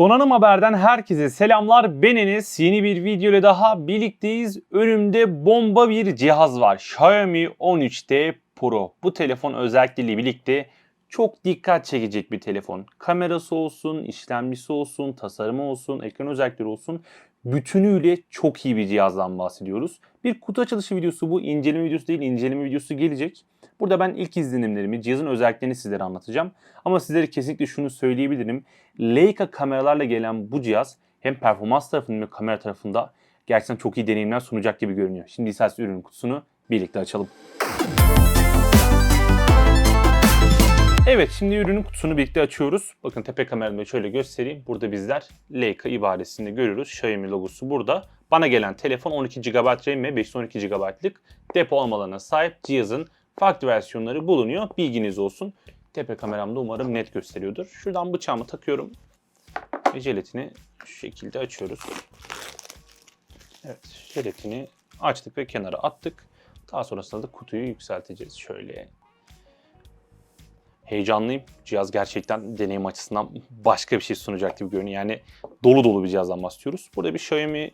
Donanım Haber'den herkese selamlar. Ben Enes. Yeni bir video ile daha birlikteyiz. Önümde bomba bir cihaz var. Xiaomi 13T Pro. Bu telefon özelliğiyle birlikte çok dikkat çekecek bir telefon. Kamerası olsun, işlemcisi olsun, tasarımı olsun, ekran özellikleri olsun. Bütünüyle çok iyi bir cihazdan bahsediyoruz. Bir kutu açılışı videosu bu. inceleme videosu değil, inceleme videosu gelecek. Burada ben ilk izlenimlerimi, cihazın özelliklerini sizlere anlatacağım. Ama sizlere kesinlikle şunu söyleyebilirim. Leica kameralarla gelen bu cihaz hem performans tarafında hem kamera tarafında gerçekten çok iyi deneyimler sunacak gibi görünüyor. Şimdi isterseniz ürünün kutusunu birlikte açalım. Evet şimdi ürünün kutusunu birlikte açıyoruz. Bakın tepe kameramda şöyle göstereyim. Burada bizler Leica ibaresini görüyoruz. Xiaomi logosu burada. Bana gelen telefon 12 GB RAM ve 512 GB'lık depo olmalarına sahip cihazın farklı versiyonları bulunuyor. Bilginiz olsun. Tepe kameramda umarım net gösteriyordur. Şuradan bıçağımı takıyorum ve jelatini şu şekilde açıyoruz. Evet jelatini açtık ve kenara attık. Daha sonrasında da kutuyu yükselteceğiz. Şöyle heyecanlıyım. Cihaz gerçekten deneyim açısından başka bir şey sunacak gibi görünüyor. Yani dolu dolu bir cihazdan bahsediyoruz. Burada bir Xiaomi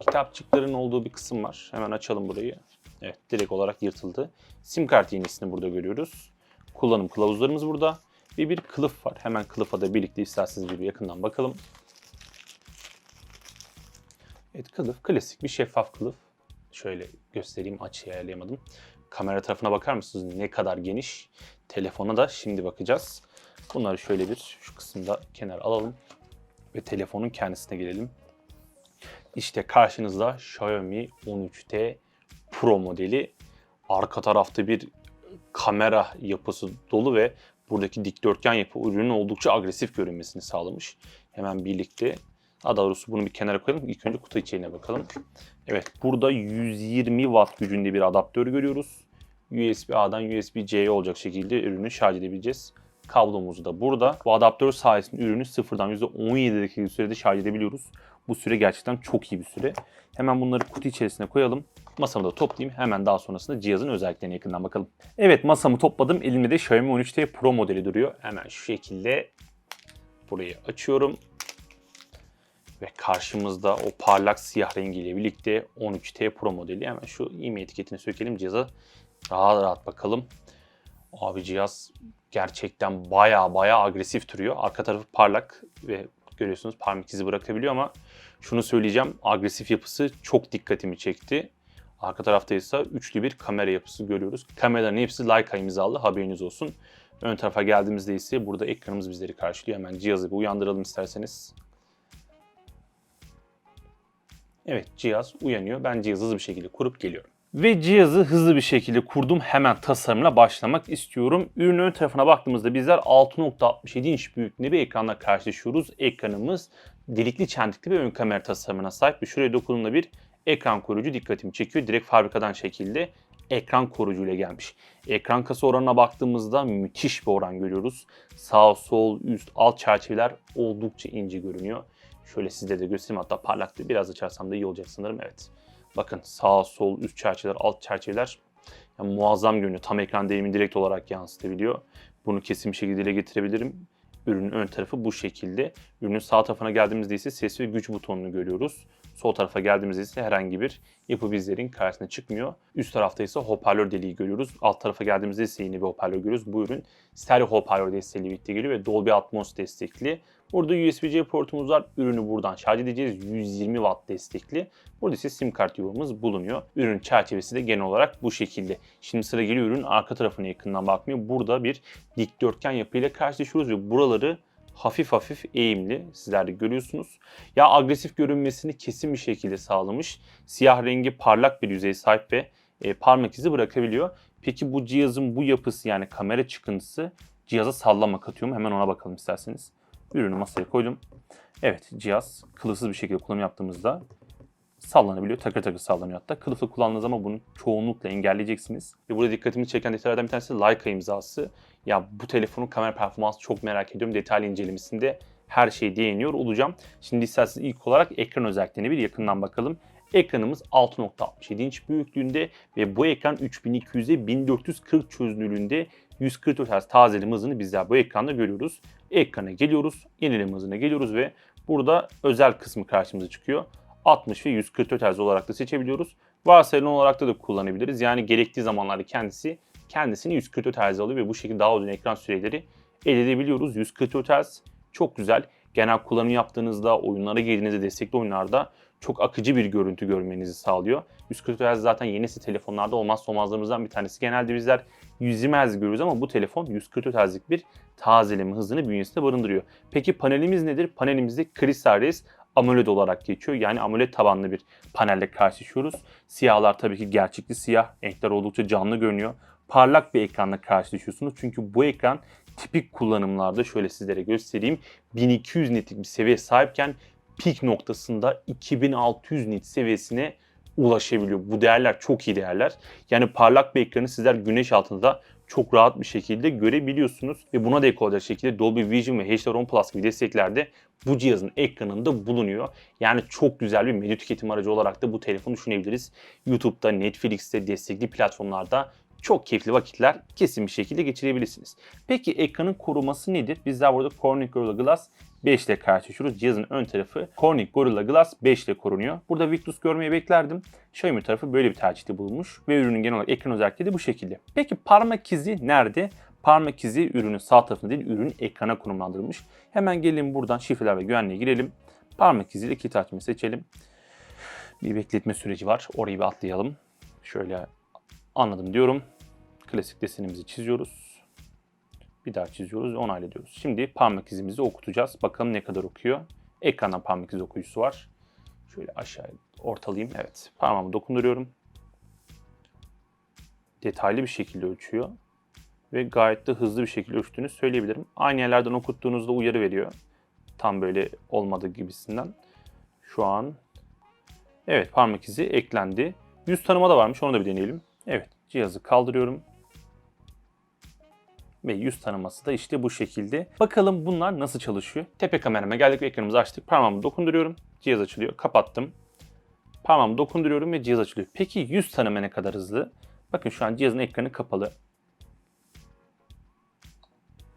kitapçıkların olduğu bir kısım var. Hemen açalım burayı. Evet direkt olarak yırtıldı. Sim kart iğnesini burada görüyoruz. Kullanım kılavuzlarımız burada. Ve bir kılıf var. Hemen kılıfa da birlikte isterseniz bir yakından bakalım. Evet kılıf klasik bir şeffaf kılıf. Şöyle göstereyim açıyı ayarlayamadım. Kamera tarafına bakar mısınız ne kadar geniş? Telefona da şimdi bakacağız. Bunları şöyle bir şu kısımda kenar alalım. Ve telefonun kendisine gelelim. İşte karşınızda Xiaomi 13T Pro modeli. Arka tarafta bir kamera yapısı dolu ve buradaki dikdörtgen yapı ürünün oldukça agresif görünmesini sağlamış. Hemen birlikte daha doğrusu bunu bir kenara koyalım. İlk önce kutu içeriğine bakalım. Evet burada 120 watt gücünde bir adaptör görüyoruz. USB-A'dan USB-C'ye olacak şekilde ürünü şarj edebileceğiz. Kablomuz da burada. Bu adaptör sayesinde ürünü sıfırdan %17 dakika sürede şarj edebiliyoruz. Bu süre gerçekten çok iyi bir süre. Hemen bunları kutu içerisine koyalım. Masamı da toplayayım. Hemen daha sonrasında cihazın özelliklerine yakından bakalım. Evet masamı topladım. Elimde de Xiaomi 13T Pro modeli duruyor. Hemen şu şekilde burayı açıyorum. Ve karşımızda o parlak siyah rengiyle birlikte 13T Pro modeli. Hemen şu IMEI etiketini sökelim cihaza. Rahat rahat bakalım. Abi cihaz gerçekten baya baya agresif duruyor. Arka tarafı parlak ve görüyorsunuz parmak izi bırakabiliyor ama şunu söyleyeceğim. Agresif yapısı çok dikkatimi çekti. Arka tarafta ise üçlü bir kamera yapısı görüyoruz. Kameraların hepsi Leica imzalı haberiniz olsun. Ön tarafa geldiğimizde ise burada ekranımız bizleri karşılıyor. Hemen cihazı bir uyandıralım isterseniz. Evet cihaz uyanıyor. Ben cihazı hızlı bir şekilde kurup geliyorum. Ve cihazı hızlı bir şekilde kurdum. Hemen tasarımla başlamak istiyorum. Ürünün ön tarafına baktığımızda bizler 6.67 inç büyüklüğünde bir ekranla karşılaşıyoruz. Ekranımız delikli çentikli bir ön kamera tasarımına sahip. Şuraya dokunduğumda bir ekran koruyucu dikkatimi çekiyor. Direkt fabrikadan şekilde ekran koruyucu ile gelmiş. Ekran kasa oranına baktığımızda müthiş bir oran görüyoruz. Sağ, sol, üst, alt çerçeveler oldukça ince görünüyor. Şöyle sizlere de göstereyim hatta parlaklığı biraz açarsam da iyi olacak sanırım evet. Bakın sağ, sol, üst çerçeveler, alt çerçeveler yani muazzam görünüyor. Tam ekran değerimi direkt olarak yansıtabiliyor. Bunu kesin bir şekilde dile getirebilirim. Ürünün ön tarafı bu şekilde. Ürünün sağ tarafına geldiğimizde ise ses ve güç butonunu görüyoruz. Sol tarafa geldiğimizde ise herhangi bir yapı bizlerin karşısına çıkmıyor. Üst tarafta ise hoparlör deliği görüyoruz. Alt tarafa geldiğimizde ise yine bir hoparlör görüyoruz. Bu ürün stereo hoparlör desteğiyle birlikte geliyor ve Dolby Atmos destekli. Burada USB-C portumuz var. Ürünü buradan şarj edeceğiz. 120 Watt destekli. Burada ise sim kart yuvamız bulunuyor. Ürün çerçevesi de genel olarak bu şekilde. Şimdi sıra geliyor ürün arka tarafına yakından bakmıyor. Burada bir dikdörtgen yapıyla karşılaşıyoruz ve buraları hafif hafif eğimli. Sizler de görüyorsunuz. Ya agresif görünmesini kesin bir şekilde sağlamış. Siyah rengi parlak bir yüzeye sahip ve e, parmak izi bırakabiliyor. Peki bu cihazın bu yapısı yani kamera çıkıntısı cihaza sallama katıyor mu? Hemen ona bakalım isterseniz. Ürünü masaya koydum. Evet cihaz kılıfsız bir şekilde kullanım yaptığımızda sallanabiliyor. Takır takır sallanıyor hatta. Kılıflı kullandığınız zaman bunu çoğunlukla engelleyeceksiniz. Ve burada dikkatimi çeken detaylardan bir tanesi Leica imzası. Ya bu telefonun kamera performansı çok merak ediyorum. Detaylı incelemesinde her şeyi değiniyor olacağım. Şimdi isterseniz ilk olarak ekran özelliklerine bir yakından bakalım. Ekranımız 6.67 inç büyüklüğünde ve bu ekran 3200'e 1440 çözünürlüğünde 144 Hz tazeleme hızını bizler bu ekranda görüyoruz. Ekrana geliyoruz, yenileme hızına geliyoruz ve burada özel kısmı karşımıza çıkıyor. 60 ve 144 Hz olarak da seçebiliyoruz. Varsayılan olarak da, da kullanabiliriz. Yani gerektiği zamanlarda kendisi kendisini 144 Hz alıyor ve bu şekilde daha uzun ekran süreleri elde edebiliyoruz. 144 Hz çok güzel. Genel kullanım yaptığınızda, oyunlara girdiğinizde, destekli oyunlarda çok akıcı bir görüntü görmenizi sağlıyor. 144 Hz zaten yeni nesil telefonlarda olmazsa olmazlarımızdan bir tanesi. Genelde bizler 120 Hz görüyoruz ama bu telefon 144 Hz'lik bir tazeleme hızını bünyesinde barındırıyor. Peki panelimiz nedir? Panelimizde Crystal Res AMOLED olarak geçiyor. Yani AMOLED tabanlı bir panelle karşılaşıyoruz. Siyahlar tabii ki gerçekli siyah. Renkler oldukça canlı görünüyor. Parlak bir ekranla karşılaşıyorsunuz. Çünkü bu ekran tipik kullanımlarda şöyle sizlere göstereyim. 1200 nitlik bir seviye sahipken pik noktasında 2600 nit seviyesine ulaşabiliyor. Bu değerler çok iyi değerler. Yani parlak bir ekranı sizler güneş altında çok rahat bir şekilde görebiliyorsunuz. Ve buna da ek olacak şekilde Dolby Vision ve HDR10 Plus gibi desteklerde bu cihazın ekranında bulunuyor. Yani çok güzel bir medya tüketim aracı olarak da bu telefonu düşünebiliriz. YouTube'da, Netflix'te, destekli platformlarda çok keyifli vakitler kesin bir şekilde geçirebilirsiniz. Peki ekranın koruması nedir? Bizler burada Corning Gorilla Glass 5 ile karşılaşıyoruz. Cihazın ön tarafı Corning Gorilla Glass 5 ile korunuyor. Burada Victus görmeyi beklerdim. Xiaomi tarafı böyle bir tercihte bulunmuş ve ürünün genel olarak ekran özellikleri de bu şekilde. Peki parmak izi nerede? Parmak izi ürünün sağ tarafında değil, ürün ekrana konumlandırılmış. Hemen gelelim buradan şifreler ve güvenliğe girelim. Parmak iziyle kilit açmayı seçelim. Bir bekletme süreci var. Orayı bir atlayalım. Şöyle anladım diyorum. Klasik desenimizi çiziyoruz. Bir daha çiziyoruz ve onayla diyoruz. Şimdi parmak izimizi okutacağız. Bakalım ne kadar okuyor. Ekrandan parmak izi okuyucusu var. Şöyle aşağı ortalayayım. Evet. Parmağımı dokunduruyorum. Detaylı bir şekilde ölçüyor. Ve gayet de hızlı bir şekilde ölçtüğünü söyleyebilirim. Aynı yerlerden okuttuğunuzda uyarı veriyor. Tam böyle olmadığı gibisinden. Şu an evet parmak izi eklendi. Yüz tanıma da varmış onu da bir deneyelim. Evet cihazı kaldırıyorum. Ve yüz tanıması da işte bu şekilde. Bakalım bunlar nasıl çalışıyor? Tepe kamerama geldik ve ekranımızı açtık. Parmağımı dokunduruyorum. Cihaz açılıyor. Kapattım. Parmağımı dokunduruyorum ve cihaz açılıyor. Peki yüz tanıma ne kadar hızlı? Bakın şu an cihazın ekranı kapalı.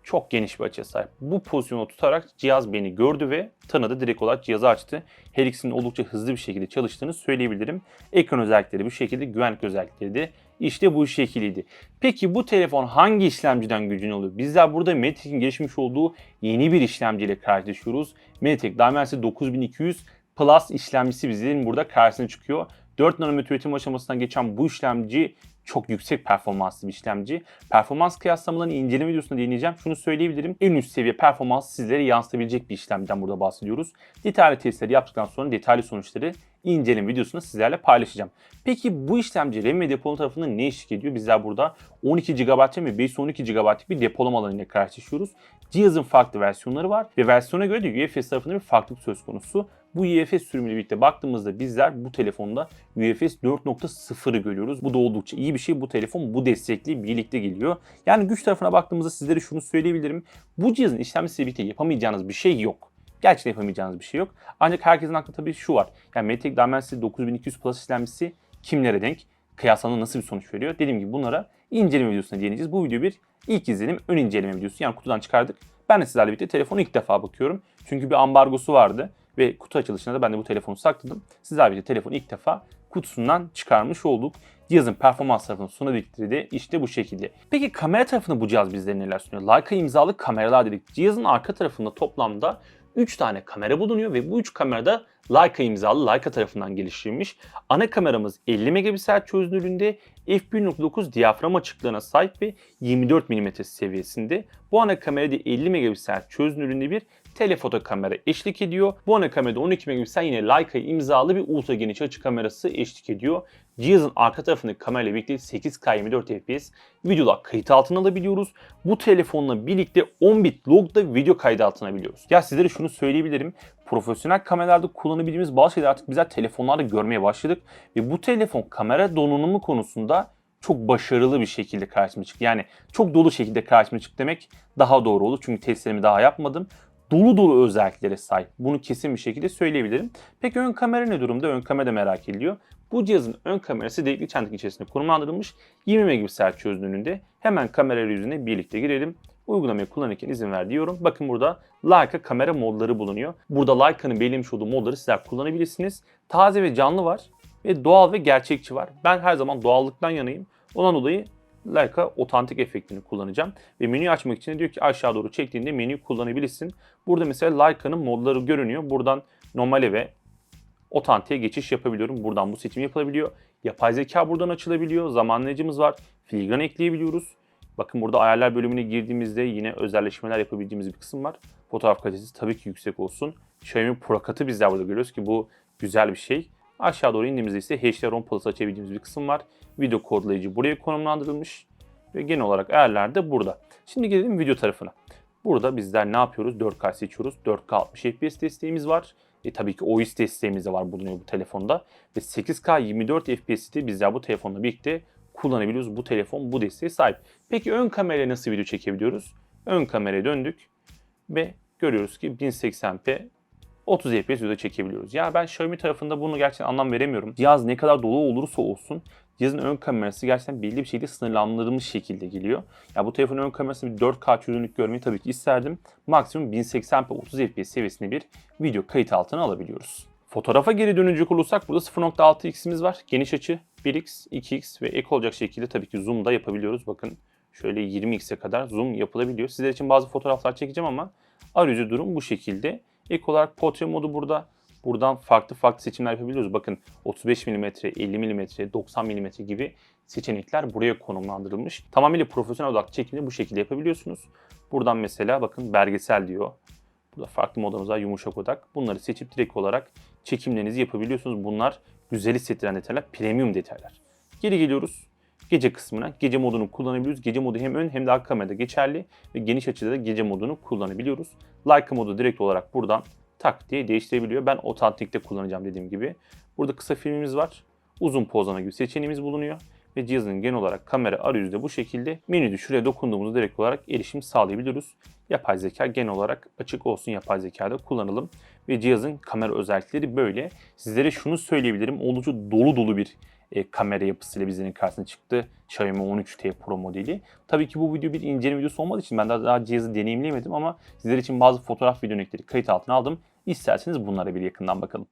Çok geniş bir açıya sahip. Bu pozisyonu tutarak cihaz beni gördü ve tanıdı. Direkt olarak cihazı açtı. Her ikisinin oldukça hızlı bir şekilde çalıştığını söyleyebilirim. Ekran özellikleri bu şekilde, güvenlik özellikleri de işte bu şekildeydi. Peki bu telefon hangi işlemciden gücünü alıyor? Bizler burada Mediatek'in gelişmiş olduğu yeni bir işlemciyle karşılaşıyoruz. Mediatek Dimensity 9200 Plus işlemcisi bizlerin burada karşısına çıkıyor. 4 nanometre üretim aşamasından geçen bu işlemci çok yüksek performanslı bir işlemci. Performans kıyaslamalarını inceleme videosunda değineceğim. Şunu söyleyebilirim. En üst seviye performans sizlere yansıtabilecek bir işlemciden burada bahsediyoruz. Detaylı testleri yaptıktan sonra detaylı sonuçları inceleme videosunda sizlerle paylaşacağım. Peki bu işlemci RAM ve depolama tarafından ne eşlik ediyor? Bizler burada 12 GB RAM ve 512 GB'lık bir depolama alanıyla karşılaşıyoruz. Cihazın farklı versiyonları var ve versiyona göre de UFS tarafında bir farklılık söz konusu. Bu UFS sürümüyle birlikte baktığımızda bizler bu telefonda UFS 4.0'ı görüyoruz. Bu da oldukça iyi bir şey. Bu telefon bu destekli birlikte geliyor. Yani güç tarafına baktığımızda sizlere şunu söyleyebilirim. Bu cihazın işlemcisiyle birlikte yapamayacağınız bir şey yok. Gerçekten yapamayacağınız bir şey yok. Ancak herkesin aklında tabii şu var. Yani Mediatek Dimensity 9200 Plus işlemcisi kimlere denk? Kıyaslamada nasıl bir sonuç veriyor? Dediğim gibi bunlara inceleme videosuna değineceğiz. Bu video bir ilk izlenim, ön inceleme videosu. Yani kutudan çıkardık. Ben de sizlerle birlikte telefonu ilk defa bakıyorum. Çünkü bir ambargosu vardı ve kutu açılışında da ben de bu telefonu sakladım. Sizlerle birlikte telefonu ilk defa kutusundan çıkarmış olduk. Cihazın performans tarafını sunabildikleri de işte bu şekilde. Peki kamera tarafında bu cihaz bizlere neler sunuyor? Leica imzalı kameralar dedik. Cihazın arka tarafında toplamda 3 tane kamera bulunuyor ve bu 3 kamerada Leica imzalı Leica tarafından geliştirilmiş. Ana kameramız 50 megapiksel çözünürlüğünde f1.9 diyafram açıklığına sahip ve 24 mm seviyesinde. Bu ana kamerada 50 megapiksel çözünürlüğünde bir telefoto kamera eşlik ediyor. Bu ana kamerada 12 megapiksel yine Leica imzalı bir ultra geniş açı kamerası eşlik ediyor. Cihazın arka tarafındaki kamerayla birlikte 8K 24 FPS videolar kayıt altına alabiliyoruz. Bu telefonla birlikte 10 bit logda video kaydı altına alabiliyoruz. Ya sizlere şunu söyleyebilirim. Profesyonel kameralarda kullanabildiğimiz bazı şeyler artık bizler telefonlarda görmeye başladık. Ve bu telefon kamera donanımı konusunda çok başarılı bir şekilde karşıma çıktı. Yani çok dolu şekilde karşıma çıktı demek daha doğru olur. Çünkü testlerimi daha yapmadım. Dolu dolu özelliklere sahip. Bunu kesin bir şekilde söyleyebilirim. Peki ön kamera ne durumda? Ön kamera da merak ediliyor. Bu cihazın ön kamerası delikli çentik içerisinde konumlandırılmış 20 megapiksel çözünürlüğünde. Hemen kamera yüzüne birlikte girelim. Uygulamayı kullanırken izin ver diyorum. Bakın burada Leica kamera modları bulunuyor. Burada Leica'nın belirlemiş olduğu modları sizler kullanabilirsiniz. Taze ve canlı var ve doğal ve gerçekçi var. Ben her zaman doğallıktan yanayım. Ondan dolayı Leica otantik efektini kullanacağım. Ve menüyü açmak için diyor ki aşağı doğru çektiğinde menüyü kullanabilirsin. Burada mesela Leica'nın modları görünüyor. Buradan normale ve otantiğe geçiş yapabiliyorum. Buradan bu seçim yapılabiliyor. Yapay zeka buradan açılabiliyor. Zamanlayıcımız var. Filigran ekleyebiliyoruz. Bakın burada ayarlar bölümüne girdiğimizde yine özelleşmeler yapabildiğimiz bir kısım var. Fotoğraf kalitesi tabii ki yüksek olsun. Xiaomi Pro bizler burada görüyoruz ki bu güzel bir şey. Aşağı doğru indiğimizde ise HDR10 Plus açabildiğimiz bir kısım var. Video kodlayıcı buraya konumlandırılmış. Ve genel olarak ayarlar da burada. Şimdi gelelim video tarafına. Burada bizler ne yapıyoruz? 4K seçiyoruz. 4K 60 FPS desteğimiz var. E, tabii ki OIS desteğimiz de var bulunuyor bu telefonda. Ve 8K 24 FPS'i de bizler bu telefonla birlikte kullanabiliyoruz. Bu telefon bu desteğe sahip. Peki ön kamerayla nasıl video çekebiliyoruz? Ön kameraya döndük ve görüyoruz ki 1080p 30 FPS video çekebiliyoruz. Ya ben Xiaomi tarafında bunu gerçekten anlam veremiyorum. Cihaz ne kadar dolu olursa olsun cihazın ön kamerası gerçekten belli bir şekilde sınırlandırılmış şekilde geliyor. Ya bu telefonun ön kamerasında bir 4K çözünürlük görmeyi tabii ki isterdim. Maksimum 1080p 30 FPS seviyesinde bir video kayıt altına alabiliyoruz. Fotoğrafa geri dönecek olursak burada 0.6x'imiz var. Geniş açı 1x, 2x ve ek olacak şekilde tabii ki zoom da yapabiliyoruz. Bakın şöyle 20x'e kadar zoom yapılabiliyor. Sizler için bazı fotoğraflar çekeceğim ama arayüzü durum bu şekilde. Ek olarak portre modu burada. Buradan farklı farklı seçimler yapabiliyoruz. Bakın 35 mm, 50 mm, 90 mm gibi seçenekler buraya konumlandırılmış. Tamamıyla profesyonel odaklı çekimde bu şekilde yapabiliyorsunuz. Buradan mesela bakın belgesel diyor. Burada farklı modlarımız var yumuşak odak. Bunları seçip direkt olarak çekimlerinizi yapabiliyorsunuz. Bunlar güzel hissettiren detaylar, premium detaylar. Geri geliyoruz gece kısmına. Gece modunu kullanabiliyoruz. Gece modu hem ön hem de arka kamerada geçerli ve geniş açıda da gece modunu kullanabiliyoruz. Leica modu direkt olarak buradan tak diye değiştirebiliyor. Ben otantikte kullanacağım dediğim gibi. Burada kısa filmimiz var. Uzun pozlama gibi seçeneğimiz bulunuyor. Ve cihazın genel olarak kamera arayüzü bu şekilde. Menüde şuraya dokunduğumuzda direkt olarak erişim sağlayabiliyoruz. Yapay zeka genel olarak açık olsun yapay zekada kullanalım. Ve cihazın kamera özellikleri böyle. Sizlere şunu söyleyebilirim. Oldukça dolu dolu bir e, kamera yapısıyla bizlerin karşısına çıktı. Xiaomi 13T Pro modeli. Tabii ki bu video bir inceleme videosu olmadığı için ben daha, daha cihazı deneyimleyemedim ama sizler için bazı fotoğraf video örnekleri kayıt altına aldım. İsterseniz bunlara bir yakından bakalım.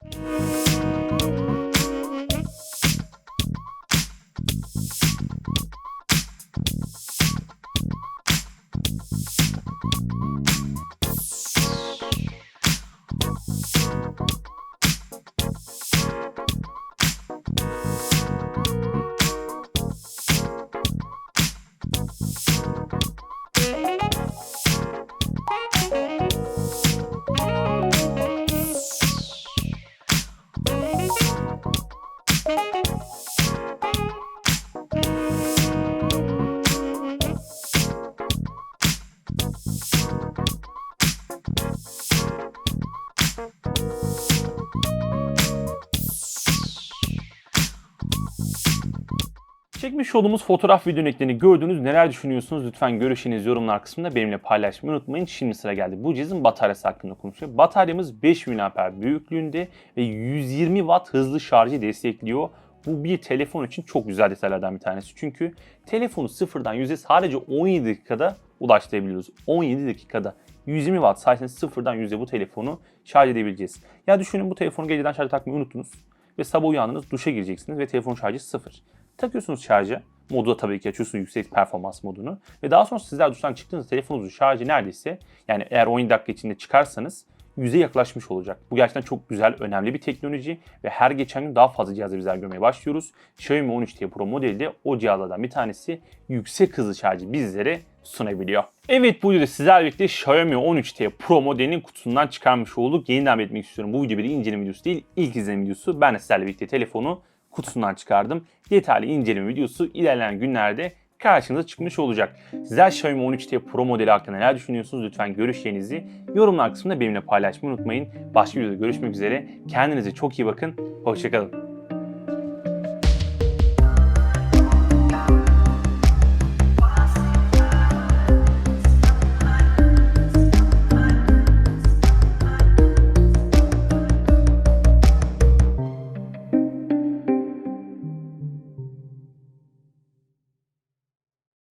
Thank you. Çekmiş olduğumuz fotoğraf video örneklerini gördünüz. Neler düşünüyorsunuz? Lütfen görüşlerinizi yorumlar kısmında benimle paylaşmayı unutmayın. Şimdi sıra geldi. Bu cihazın bataryası hakkında konuşuyor. Bataryamız 5000 mAh büyüklüğünde ve 120 Watt hızlı şarjı destekliyor. Bu bir telefon için çok güzel detaylardan bir tanesi. Çünkü telefonu sıfırdan yüze sadece 17 dakikada ulaştırabiliyoruz. 17 dakikada 120 Watt sayesinde sıfırdan yüze bu telefonu şarj edebileceğiz. Ya düşünün bu telefonu geceden şarja takmayı unuttunuz ve sabah uyandınız duşa gireceksiniz ve telefon şarjı sıfır. Takıyorsunuz şarja. Modu da tabii ki açıyorsunuz yüksek performans modunu. Ve daha sonra sizler duştan çıktığınızda telefonunuzun şarjı neredeyse yani eğer 17 dakika içinde çıkarsanız yüze yaklaşmış olacak. Bu gerçekten çok güzel, önemli bir teknoloji ve her geçen gün daha fazla cihazı bizler görmeye başlıyoruz. Xiaomi 13T Pro modeli de o cihazlardan bir tanesi yüksek hızlı şarjı bizlere sunabiliyor. Evet bu videoda sizlerle birlikte Xiaomi 13T Pro modelinin kutusundan çıkarmış olduk. Yeniden belirtmek istiyorum. Bu video bir inceleme videosu değil, ilk izleme videosu. Ben de sizlerle birlikte telefonu kutusundan çıkardım. Detaylı inceleme videosu ilerleyen günlerde karşınıza çıkmış olacak. Sizler Xiaomi 13T Pro modeli hakkında neler düşünüyorsunuz? Lütfen görüşlerinizi yorumlar kısmında benimle paylaşmayı unutmayın. Başka videoda görüşmek üzere. Kendinize çok iyi bakın. Hoşçakalın.